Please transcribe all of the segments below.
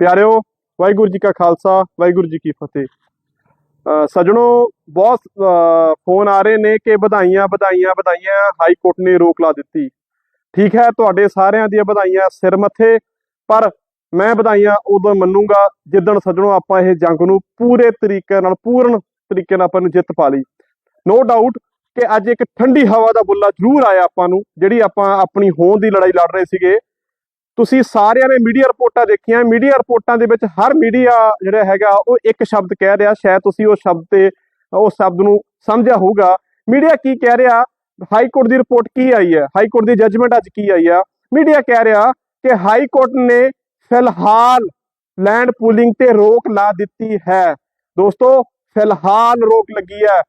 ਪਿਆਰਿਓ ਵਾਹਿਗੁਰੂ ਜੀ ਕਾ ਖਾਲਸਾ ਵਾਹਿਗੁਰੂ ਜੀ ਕੀ ਫਤਿਹ। ਅ, ਬਹੁਤ ਫੋਨ ਆ ਰਹੇ ਨੇ ਕਿ ਵਧਾਈਆਂ ਵਧਾਈਆਂ ਵਧਾਈਆਂ ਹਾਈ ਕੋਰਟ ਨੇ ਰੋਕ ਲਾ ਦਿੱਤੀ। ਠੀਕ ਹੈ ਤੁਹਾਡੇ ਸਾਰਿਆਂ ਦੀਆਂ ਵਧਾਈਆਂ ਸਿਰ ਮੱਥੇ ਪਰ ਮੈਂ ਵਧਾਈਆਂ ਉਦੋਂ ਮੰਨੂਗਾ ਜਿੱਦਣ ਸੱਜਣੋ ਆਪਾਂ ਇਹ ਜੰਗ ਨੂੰ ਪੂਰੇ ਤਰੀਕੇ ਨਾਲ ਪੂਰਨ ਤਰੀਕੇ ਨਾਲ ਆਪਾਂ ਨੂੰ ਜਿੱਤ ਪਾ ਲਈ। ਨੋ ਡਾਊਟ ਕਿ ਅੱਜ ਇੱਕ ਠੰਡੀ ਹਵਾ ਦਾ ਬੁੱਲਾ ਜ਼ਰੂਰ ਆਇਆ ਆਪਾਂ ਨੂੰ ਜਿਹੜੀ ਆਪਾਂ ਆਪਣੀ ਹੋਂਦ ਦੀ ਲੜਾਈ ਲੜ ਰਹੇ ਸੀਗੇ। ਤੁਸੀਂ ਸਾਰਿਆਂ ਨੇ ਮੀਡੀਆ ਰਿਪੋਰਟਾਂ ਦੇਖੀਆਂ ਮੀਡੀਆ ਰਿਪੋਰਟਾਂ ਦੇ ਵਿੱਚ ਹਰ ਮੀਡੀਆ ਜਿਹੜਾ ਹੈਗਾ, ਉਹ ਇੱਕ ਸ਼ਬਦ ਕਹਿ ਰਿਹਾ, ਸ਼ਾਇਦ ਤੁਸੀਂ ਉਹ ਸ਼ਬਦ ਤੇ ਉਸ ਸ਼ਬਦ ਨੂੰ ਸਮਝਿਆ ਹੋਊਗਾ। ਮੀਡੀਆ ਕੀ ਕਹਿ ਰਿਹਾ? ਹਾਈ ਕੋਰਟ ਦੀ ਰਿਪੋਰਟ ਕੀ ਆਈ ਹੈ? ਹਾਈ ਕੋਰਟ ਦੀ ਜੱਜਮੈਂਟ ਅੱਜ ਕੀ ਆਈ ਆ? ਮੀਡੀਆ ਕਹਿ ਰਿਹਾ ਕਿ ਹਾਈ ਕੋਰਟ ਨੇ ਫਿਲਹਾਲ ਲੈਂਡ ਪੂਲਿੰਗ ਤੇ ਰੋਕ ਲਾ ਦਿੱਤੀ ਹੈ। ਦੋਸਤੋ, ਫਿਲਹਾਲ ਰੋਕ ਲੱਗੀ ਹੈ।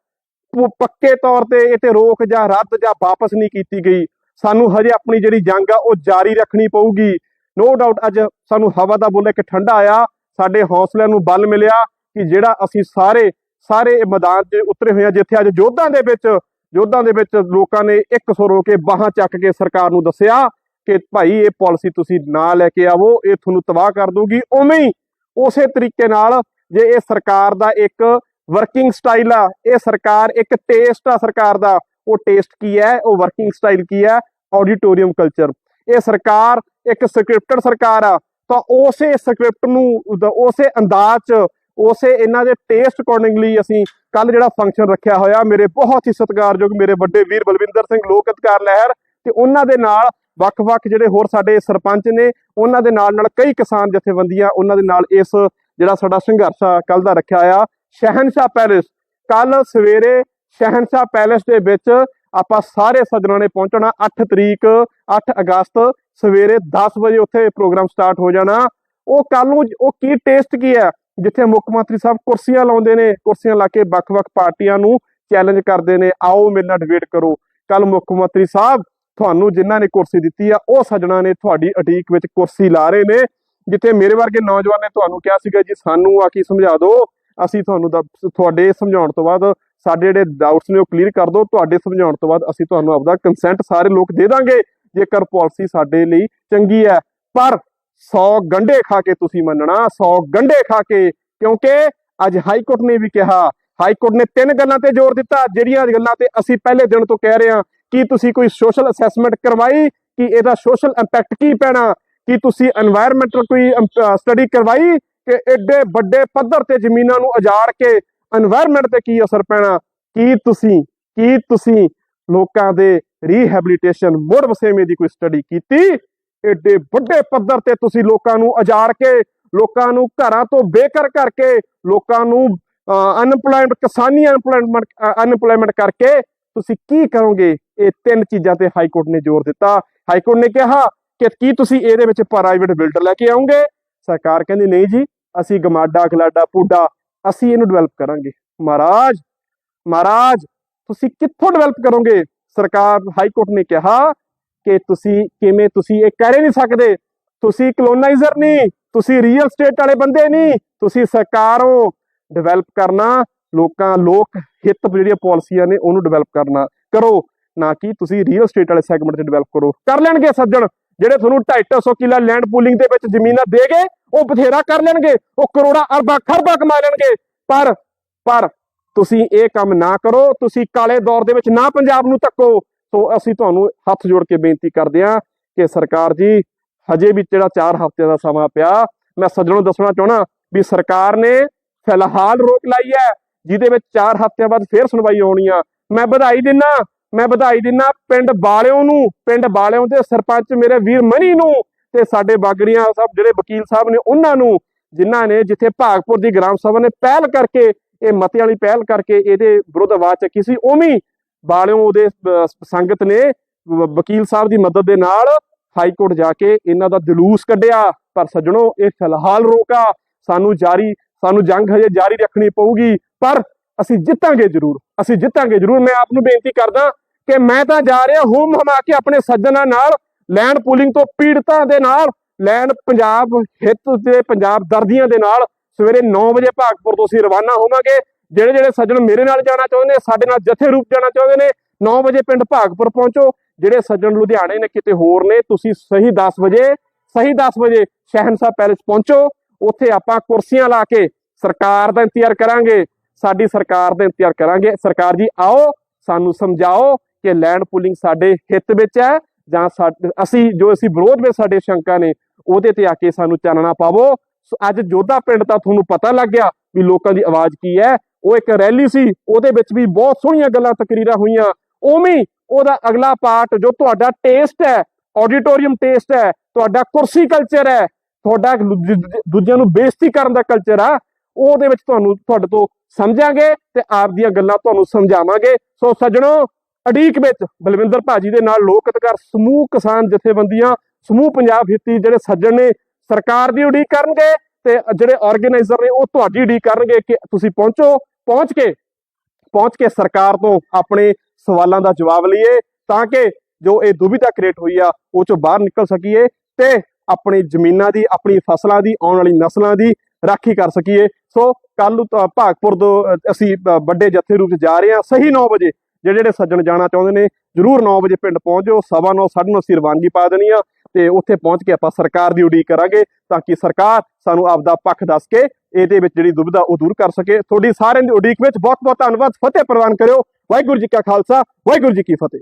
ਪ- ਪੱਕੇ ਤੌਰ ਤੇ ਇਹ ਤੇ ਰੋਕ ਜਾਂ ਰੱਦ ਜਾਂ ਵਾਪਸ ਨਹੀਂ ਕੀਤੀ ਗਈ। ਸਾਨੂੰ ਹਜੇ ਆਪਣੀ ਜਿਹੜੀ ਜੰਗ ਆ, ਉਹ ਜਾਰੀ ਰੱਖਣੀ ਪਊਗੀ। ਨੋ ਡਾਊਟ ਅੱਜ ਸਾਨੂੰ ਹਵਾ ਦਾ ਬੁੱਲ ਇੱਕ ਠੰਡਾ ਆਇਆ, ਸਾਡੇ ਹੌਸਲਿਆਂ ਨੂੰ ਬਲ ਮਿਲਿਆ ਕਿ ਜਿਹੜਾ ਅਸੀਂ ਸਾਰੇ ਸਾਰੇ ਮੈਦਾਨ 'ਚ ਉਤਰੇ ਹੋਏ ਆ, ਜਿੱਥੇ ਅੱਜ ਯੋਧਾਂ ਦੇ ਵਿੱਚ ਯੋਧਾਂ ਦੇ ਵਿੱਚ ਲੋਕਾਂ ਨੇ ਇੱਕ ਸੁਰ ਹੋ ਕੇ ਬਾਹਾਂ ਚੱਕ ਕੇ ਸਰਕਾਰ ਨੂੰ ਦੱਸਿਆ ਕਿ ਭਾਈ ਇਹ ਪਾਲਿਸੀ ਤੁਸੀਂ ਨਾ ਲੈ ਕੇ ਆਵੋ, ਇਹ ਤੁਹਾਨੂੰ ਤਬਾਹ ਕਰ ਦੂਗੀ ਉਵੇਂ ਹੀ ਉਸੇ ਤਰੀਕੇ ਨਾਲ ਜੇ ਇਹ ਸਰਕਾਰ ਦਾ ਇੱਕ ਵਰਕਿੰਗ ਸਟਾਈਲ ਆ, ਇਹ ਸਰਕਾਰ ਇੱਕ ਟੇਸਟ ਆ ਸਰਕਾਰ ਦਾ, ਉਹ ਟੇਸਟ ਕੀ ਹੈ? ਉਹ ਵਰਕਿੰਗ ਸਟਾਈਲ ਕੀ ਹੈ? ਆਡੀਟੋਰੀਅਮ ਕਲਚਰ ਇਹ ਸਰਕਾਰ ਇੱਕ ਸਕ੍ਰਿਪਟਡ ਸਰਕਾਰ ਆ, ਤਾਂ ਉਸੇ ਸਕ੍ਰਿਪਟ ਨੂੰ ਉਸੇ ਅੰਦਾਜ਼ 'ਚ, ਉਸੇ ਇਹਨਾਂ ਦੇ ਟੇਸਟ ਅਕੋਰਡਿੰਗਲੀ ਅਸੀਂ ਕੱਲ ਜਿਹੜਾ ਫੰਕਸ਼ਨ ਰੱਖਿਆ ਹੋਇਆ, ਮੇਰੇ ਬਹੁਤ ਹੀ ਸਤਿਕਾਰਯੋਗ ਮੇਰੇ ਵੱਡੇ ਵੀਰ ਬਲਵਿੰਦਰ ਸਿੰਘ ਲੋਕ ਅਧਿਕਾਰ ਲਹਿਰ ਤੇ ਉਹਨਾਂ ਦੇ ਨਾਲ ਵੱਖ-ਵੱਖ ਜਿਹੜੇ ਹੋਰ ਸਾਡੇ ਸਰਪੰਚ ਨੇ, ਉਹਨਾਂ ਦੇ ਨਾਲ ਨਾਲ ਕਈ ਕਿਸਾਨ ਜਥੇਬੰਦੀਆਂ, ਉਹਨਾਂ ਦੇ ਨਾਲ ਇਸ ਜਿਹੜਾ ਸਾਡਾ ਸੰਘਰਸ਼ ਆ ਕੱਲ ਦਾ ਰੱਖਿਆ ਆ ਸ਼ਹਿਨशाह ਪੈਲੇਸ। ਕੱਲ ਸਵੇਰੇ ਸ਼ਹਿਨशाह ਪੈਲੇਸ ਦੇ ਵਿੱਚ ਆਪਾਂ ਸਾਰੇ ਸੱਜਣਾਂ ਨੇ ਪਹੁੰਚਣਾ 8 ਤਰੀਕ 8 ਅਗਸਤ, ਸਵੇਰੇ 10 ਵਜੇ ਉੱਥੇ ਪ੍ਰੋਗਰਾਮ ਸਟਾਰਟ ਹੋ ਜਾਣਾ। ਉਹ ਕੱਲ ਨੂੰ ਉਹ ਕੀ ਟੇਸਟ ਕੀ ਹੈ? ਜਿੱਥੇ ਮੁੱਖ ਮੰਤਰੀ ਸਾਹਿਬ ਕੁਰਸੀਆਂ ਲਾਉਂਦੇ ਨੇ, ਕੁਰਸੀਆਂ ਲਾ ਕੇ ਵੱਖ-ਵੱਖ ਪਾਰਟੀਆਂ ਨੂੰ ਚੈਲੰਜ ਕਰਦੇ ਨੇ, ਆਓ ਮੇਰੇ ਨਾਲ ਡਿਬੇਟ ਕਰੋ। ਕੱਲ ਮੁੱਖ ਮੰਤਰੀ ਸਾਹਿਬ ਤੁਹਾਨੂੰ ਜਿਨ੍ਹਾਂ ਨੇ ਕੁਰਸੀ ਦਿੱਤੀ ਆ, ਉਹ ਸੱਜਣਾ ਨੇ ਤੁਹਾਡੀ ਅਟੀਕ ਵਿੱਚ ਕੁਰਸੀ ਲਾ ਰਹੇ ਨੇ, ਜਿੱਥੇ ਮੇਰੇ ਵਰਗੇ ਨੌਜਵਾਨ ਨੇ ਤੁਹਾਨੂੰ ਕਿਹਾ ਸੀਗਾ ਜੀ, ਸਾਨੂੰ ਆ ਕੀ ਸਮਝਾ ਦਿਓ? ਅਸੀਂ ਤੁਹਾਨੂੰ ਤੁਹਾਡੇ ਸਮਝਾਉਣ ਤੋਂ ਬਾਅਦ ਸਾਡੇ ਜਿਹੜੇ ਡਾਊਟਸ ਨੇ ਉਹ ਕਲੀਅਰ ਕਰ ਦਿਓ, ਤੁਹਾਡੇ ਸਮਝਾਉਣ ਤੋਂ ਬਾਅਦ ਅਸੀਂ ਤੁਹਾਨੂੰ ਆਪਦਾ ਕੰਸੈਂਟ ਸਾਰੇ ਲੋਕ ਦੇ ਦਾਂਗੇ, ਜੇਕਰ ਪਾਲਿਸੀ ਸਾਡੇ ਲਈ ਚੰਗੀ ਹੈ। ਪਰ 100 ਗੰਡੇ ਖਾ ਕੇ ਤੁਸੀਂ ਮੰਨਣਾ 100 ਗੰਡੇ ਖਾ ਕੇ, ਕਿਉਂਕਿ ਅੱਜ ਹਾਈ ਕੋਰਟ ਨੇ ਵੀ ਕਿਹਾ ਹਾਈ ਕੋਰਟ ਨੇ ਤਿੰਨ ਗੱਲਾਂ ਤੇ ਜ਼ੋਰ ਦਿੱਤਾ, ਜਿਹੜੀਆਂ ਗੱਲਾਂ ਤੇ ਅਸੀਂ ਪਹਿਲੇ ਦਿਨ ਤੋਂ ਕਹਿ ਰਹੇ ਹਾਂ, ਕਿ ਤੁਸੀਂ ਕੋਈ ਸੋਸ਼ਲ ਅਸੈਸਮੈਂਟ ਕਰਵਾਈ, ਕਿ ਇਹਦਾ ਸੋਸ਼ਲ ਇੰਪੈਕਟ ਕੀ ਪੈਣਾ, ਕਿ ਤੁਸੀਂ এনवायरमेंटਲ ਕੋਈ ਸਟੱਡੀ ਕਰਵਾਈ ਕਿ ਐਡੇ ਵੱਡੇ ਪੱਧਰ ਤੇ ਜ਼ਮੀਨਾਂ ਨੂੰ ਉਜਾੜ ਕੇ এনवायरमेंट ਤੇ ਕੀ ਅਸਰ ਪੈਣਾ? ਕੀ ਤੁਸੀਂ ਕੀ ਤੁਸੀਂ ਲੋਕਾਂ ਦੇ ਰੀਹੈਬਿਲਿਟੇਸ਼ਨ ਮੁੜ ਵਸੇਵੇਂ ਦੀ ਕੋਈ ਸਟੱਡੀ ਕੀਤੀ? ਐਡੇ ਵੱਡੇ ਪੱਧਰ ਤੇ ਤੁਸੀਂ ਲੋਕਾਂ ਨੂੰ ਉਜਾੜ ਕੇ, ਲੋਕਾਂ ਨੂੰ ਘਰਾਂ ਤੋਂ ਬੇਕਰ ਕਰਕੇ, ਲੋਕਾਂ ਨੂੰ ਅਨਪਲਾਇਮਡ ਕਿਸਾਨੀ ਅਨਪਲੋਇਮੈਂਟ ਅਨਪਲਾਇਮਡ ਕਰਕੇ ਤੁਸੀਂ ਕੀ ਕਰੋਗੇ? ਇਹ ਤਿੰਨ ਚੀਜ਼ਾਂ ਤੇ ਹਾਈ ਕੋਰਟ ਨੇ ਜ਼ੋਰ ਦਿੱਤਾ। ਹਾਈ ਕੋਰਟ ਨੇ ਕਿਹਾ ਕਿ ਕੀ ਤੁਸੀਂ ਇਹਦੇ ਵਿੱਚ ਪ੍ਰਾਈਵੇਟ ਬਿਲਡਰ ਲੈ ਕੇ ਆਉਂਗੇ? ਸਰਕਾਰ ਕਹਿੰਦੀ, ਨਹੀਂ ਜੀ ਅਸੀਂ ਗਮਾਡਾ, ਖਲਾਡਾ ਪੂਡਾ ਅਸੀਂ ਇਹਨੂੰ ਡਿਵੈਲਪ ਕਰਾਂਗੇ। ਮਹਾਰਾਜ ਮਹਾਰਾਜ, ਤੁਸੀਂ ਕਿੱਥੋਂ ਡਿਵੈਲਪ ਕਰੋਗੇ? ਸਰਕਾਰ ਹਾਈ ਕੋਰਟ ਨੇ ਕਿਹਾ ਕਿ ਤੁਸੀਂ ਕਿਵੇਂ ਤੁਸੀਂ ਇਹ ਕਹਿ ਨਹੀਂ ਸਕਦੇ। ਤੁਸੀਂ ਕਲੋਨਾਈਜ਼ਰ ਨਹੀਂ, ਤੁਸੀਂ ਰੀਅਲ ਸਟੇਟ ਵਾਲੇ ਬੰਦੇ ਨਹੀਂ, ਤੁਸੀਂ ਸਰਕਾਰੋਂ ਡਿਵੈਲਪ ਕਰਨਾ, ਲੋਕਾਂ, ਲੋਕ ਹਿੱਤ ਜਿਹੜੀਆਂ ਪਾਲਿਸੀਆਂ ਨੇ ਉਹਨੂੰ ਡਿਵੈਲਪ ਕਰਨਾ। ਕਰੋ, ਨਾ ਕਿ ਤੁਸੀਂ ਰੀਅਲ ਸਟੇਟ ਵਾਲੇ ਸੈਗਮੈਂਟ 'ਚ ਡਿਵੈਲਪ ਕਰੋ। ਕਰ ਲੈਣਗੇ ਸੱਜਣ। ਜਿਹੜੇ ਤੁਹਾਨੂੰ 250 ਕਿੱਲਾ ਲੈਂਡ ਪੂਲਿੰਗ ਦੇ ਵਿੱਚ ਜ਼ਮੀਨਾਂ ਦੇ ਗਏ ਉਹ ਬਥੇਰਾ ਕਰ ਲੈਣਗੇ, ਉਹ ਕਰੋੜਾਂ ਅਰਬਾਂ ਖਰਬਾਂ ਕਮਾ ਲੈਣਗੇ। ਪਰ ਪਰ ਤੁਸੀਂ ਇਹ ਕੰਮ ਨਾ ਕਰੋ, ਤੁਸੀਂ ਕਾਲੇ ਦੌਰ ਦੇ ਵਿੱਚ ਨਾ ਪੰਜਾਬ ਨੂੰ ਧੱਕੋ। ਸੋ ਅਸੀਂ ਤੁਹਾਨੂੰ ਹੱਥ ਜੋੜ ਕੇ ਬੇਨਤੀ ਕਰਦੇ ਹਾਂ ਕਿ ਸਰਕਾਰ ਜੀ, ਹਜੇ ਵੀ ਜਿਹੜਾ 4 ਹਫ਼ਤਿਆਂ ਦਾ ਸਮਾਂ ਪਿਆ, ਮੈਂ ਸੱਜਣੋਂ ਦੱਸਣਾ ਚਾਹਣਾ ਵੀ ਸਰਕਾਰ ਨੇ ਫਿਲਹਾਲ ਰੋਕ ਲਾਈ ਹੈ, ਜਿਹਦੇ ਵਿੱਚ 4 ਹਫ਼ਤਿਆਂ ਬਾਅਦ ਫੇਰ ਸੁਣਵਾਈ ਹੋਣੀ ਆ। ਮੈਂ ਵਧਾਈ ਦਿੰਨਾ ਮੈਂ ਵਧਾਈ ਦਿੰਨਾ ਪਿੰਡ ਬਾਲਿਓ ਨੂੰ ਪਿੰਡ ਬਾਲਿਓ ਦੇ ਸਰਪੰਚ ਮੇਰੇ ਵੀਰ ਮਨੀ ਨੂੰ ਤੇ ਸਾਡੇ ਬਾਗੜੀਆਂ ਸਾਹਿਬ ਜਿਹੜੇ ਵਕੀਲ ਸਾਹਿਬ ਨੇ ਉਹਨਾਂ ਨੂੰ ਜਿਨ੍ਹਾਂ ਨੇ ਜਿੱਥੇ ਭਾਗਪੁਰ ਦੀ ਗ੍ਰਾਮ ਸਭਾ ਨੇ ਪਹਿਲ ਕਰਕੇ ਇਹ ਮਤੇ ਵਾਲੀ ਪਹਿਲ ਕਰਕੇ ਇਹਦੇ ਵਿਰੁੱਧ ਆਵਾਜ਼ ਚੱਕੀ ਸੀ ਉਵੇਂ ਹੀ ਬਾਲਿਓ ਦੇ ਅਹ, ਸੰਗਤ ਨੇ ਵਕੀਲ ਸਾਹਿਬ ਦੀ ਮਦਦ ਦੇ ਨਾਲ ਹਾਈ ਕੋਰਟ ਜਾ ਕੇ ਇਹਨਾਂ ਦਾ ਜਲੂਸ ਕੱਢਿਆ ਪਰ ਸੱਜਣੋ ਇਹ ਫਿਲਹਾਲ ਰੋਕਾ ਸਾਨੂੰ ਜਾਰੀ ਸਾਨੂੰ ਜੰਗ ਹਜੇ ਜਾਰੀ ਰੱਖਣੀ ਪਊਗੀ ਪਰ ਅਸੀਂ ਜਿੱਤਾਂਗੇ ਜ਼ਰੂਰ, ਅਸੀਂ ਜਿੱਤਾਂਗੇ ਜ਼ਰੂਰ। ਮੈਂ ਆਪ ਨੂੰ ਬੇਨਤੀ ਕਰਦਾ ਕਿ ਮੈਂ ਤਾਂ ਜਾ ਰਿਹਾ ਹੂਮ ਹਮਾ ਕੇ ਆਪਣੇ ਸੱਜਣਾ ਨਾਲ, ਲੈਂਡ ਪੂਲਿੰਗ ਤੋਂ ਪੀੜਤਾਂ ਦੇ ਨਾਲ, ਲੈਂਡ ਪੰਜਾਬ ਹਿੱਤ ਦੇ ਪੰਜਾਬ ਦਰਦੀਆਂ ਦੇ ਨਾਲ। ਸਵੇਰੇ 9 ਵਜੇ ਭਾਗਪੁਰ ਤੋਂ ਅਸੀਂ ਰਵਾਨਾ ਹੋਵਾਂਗੇ। ਜਿਹੜੇ ਜਿਹੜੇ ਸੱਜਣ ਮੇਰੇ ਨਾਲ ਜਾਣਾ ਚਾਹੁੰਦੇ ਨੇ, ਸਾਡੇ ਨਾਲ ਜਥੇ ਰੂਪ ਜਾਣਾ ਚਾਹੁੰਦੇ ਨੇ 9 ਵਜੇ ਪਿੰਡ ਭਾਗਪੁਰ ਪਹੁੰਚੋ। ਜਿਹੜੇ ਸੱਜਣ ਲੁਧਿਆਣੇ ਨੇ, ਕਿਤੇ ਹੋਰ ਨੇ, ਤੁਸੀਂ ਸਹੀ 10 ਵਜੇ, ਸਹੀ 10 ਵਜੇ ਸ਼ਹਿਨशाह ਪੈਲੇਸ ਪਹੁੰਚੋ। ਉੱਥੇ ਆਪਾਂ ਕੁਰਸੀਆਂ ਲਾ ਕੇ ਸਰਕਾਰ ਦਾ ਇੰਤਜ਼ਾਰ ਕਰਾਂਗੇ। ਸਾਡੀ ਸਰਕਾਰ ਦਾ ਇੰਤਜ਼ਾਰ ਕਰਾਂਗੇ। ਸਰਕਾਰ ਜੀ, ਆਓ, ਸਾਨੂੰ ਸਮਝਾਓ ਕਿ ਲੈਂਡ ਪੂਲਿੰਗ ਸਾਡੇ ਹਿੱਤ ਵਿੱਚ ਹੈ ਜਾਂ ਸਾਡੇ ਅਸੀਂ ਜੋ ਅਸੀਂ ਵਿਰੋਧ ਵਿੱਚ ਸਾਡੇ ਸ਼ੰਕਾ ਨੇ, ਉਹਦੇ ਤੇ ਆ ਕੇ ਸਾਨੂੰ ਚਾਨਣਾ ਪਾਵੋ। ਸੋ ਅੱਜ ਜੋਧਾ ਪਿੰਡ ਤਾਂ ਤੁਹਾਨੂੰ ਪਤਾ ਲੱਗ ਗਿਆ ਵੀ ਲੋਕਾਂ ਦੀ ਆਵਾਜ਼ ਕੀ ਹੈ। ਉਹ ਇੱਕ ਰੈਲੀ ਸੀ, ਉਹਦੇ ਵਿੱਚ ਵੀ ਬਹੁਤ ਸੋਹਣੀਆਂ ਗੱਲਾਂ, ਤਕਰੀਰਾਂ ਹੋਈਆਂ। ਉਵੇਂ ਉਹਦਾ ਅਗਲਾ ਪਾਰਟ ਜੋ ਤੁਹਾਡਾ ਟੇਸਟ ਹੈ ਆਡੀਟੋਰੀਅਮ ਟੇਸਟ ਹੈ, ਤੁਹਾਡਾ ਕੁਰਸੀ ਕਲਚਰ ਹੈ, ਤੁਹਾਡਾ ਦੂਜਿਆਂ ਨੂੰ ਬੇਇੱਜ਼ਤੀ ਕਰਨ ਦਾ ਕਲਚਰ ਆ, ਉਹਦੇ ਵਿੱਚ ਤੁਹਾਨੂੰ, ਤੁਹਾਡੇ ਤੋਂ ਸਮਝਾਂਗੇ ਤੇ ਆਪ ਦੀਆਂ ਗੱਲਾਂ ਤੁਹਾਨੂੰ ਸਮਝਾਵਾਂਗੇ। ਸੋ ਸੱਜਣੋ ਅਡੀਕ ਵਿੱਚ ਬਲਵਿੰਦਰ ਭਾਜੀ ਦੇ ਨਾਲ ਲੋਕ ਅਧਿਕਾਰ ਸਮੂਹ ਕਿਸਾਨ ਜਥੇਬੰਦੀਆਂ, ਸਮੂਹ ਪੰਜਾਬ ਹਿੱਤੀ ਜਿਹੜੇ ਸੱਜਣ ਨੇ, ਸਰਕਾਰ ਦੀ ਉਡੀਕ ਕਰਨਗੇ ਤੇ ਜਿਹੜੇ ਆਰਗੇਨਾਈਜ਼ਰ ਨੇ ਉਹ ਤੁਹਾਡੀ ਉਡੀਕ ਕਰਨਗੇ ਕਿ ਤੁਸੀਂ ਪਹੁੰਚੋ। ਪਹੁੰਚ ਕੇ ਪਹੁੰਚ ਕੇ ਸਰਕਾਰ ਤੋਂ ਆਪਣੇ ਸਵਾਲਾਂ ਦਾ ਜਵਾਬ ਲਈਏ ਤਾਂ ਕਿ ਜੋ ਇਹ ਦੁਬਿਧਾ ਕ੍ਰੀਏਟ ਹੋਈ ਆ, ਉਹ ਚੋਂ ਬਾਹਰ ਨਿਕਲ ਸਕੀਏ ਤੇ ਆਪਣੀ ਜ਼ਮੀਨਾਂ ਦੀ, ਆਪਣੀ ਫਸਲਾਂ ਦੀ, ਆਉਣ ਵਾਲੀ ਨਸਲਾਂ ਦੀ ਰਾਖੀ ਕਰ ਸਕੀਏ। ਸੋ ਕੱਲ ਭਾਗਪੁਰ ਤੋਂ ਅਸੀਂ ਵੱਡੇ ਜਥੇ ਰੂਪ ਚ ਜਾ ਰਹੇ ਹਾਂ। ਸਹੀ 9 ਵਜੇ ਜਿਹੜੇ ਜਿਹੜੇ ਸੱਜਣ ਜਾਣਾ ਚਾਹੁੰਦੇ ਨੇ, ਜਰੂਰ 9 ਵਜੇ ਪਿੰਡ ਪਹੁੰਚ। ਜਾਓ ਸਵਾ 9 9:30 ਅਸੀਂ ਰਵਾਨਗੀ ਪਾ ਦੇਣੀ ਆ ਤੇ ਉੱਥੇ ਪਹੁੰਚ ਕੇ ਆਪਾਂ ਸਰਕਾਰ ਦੀ ਉਡੀਕ ਕਰਾਂਗੇ ਤਾਂ ਕਿ ਸਰਕਾਰ ਸਾਨੂੰ ਆਪਦਾ ਪੱਖ ਦੱਸ ਕੇ ਇਹਦੇ ਵਿੱਚ ਜਿਹੜੀ ਦੁਬਿਧਾ ਉਹ ਦੂਰ ਕਰ ਸਕੇ। ਤੁਹਾਡੀ ਸਾਰਿਆਂ ਦੀ ਉਡੀਕ ਵਿੱਚ ਬਹੁਤ ਬਹੁਤ ਧੰਨਵਾਦ। ਫਤਿਹ ਪ੍ਰਵਾਨ ਕਰਿਓ। ਵਾਹਿਗੁਰੂ ਜੀ ਕਾ ਖਾਲਸਾ, ਵਾਹਿਗੁਰੂ ਜੀ ਕੀ ਫਤਿਹ।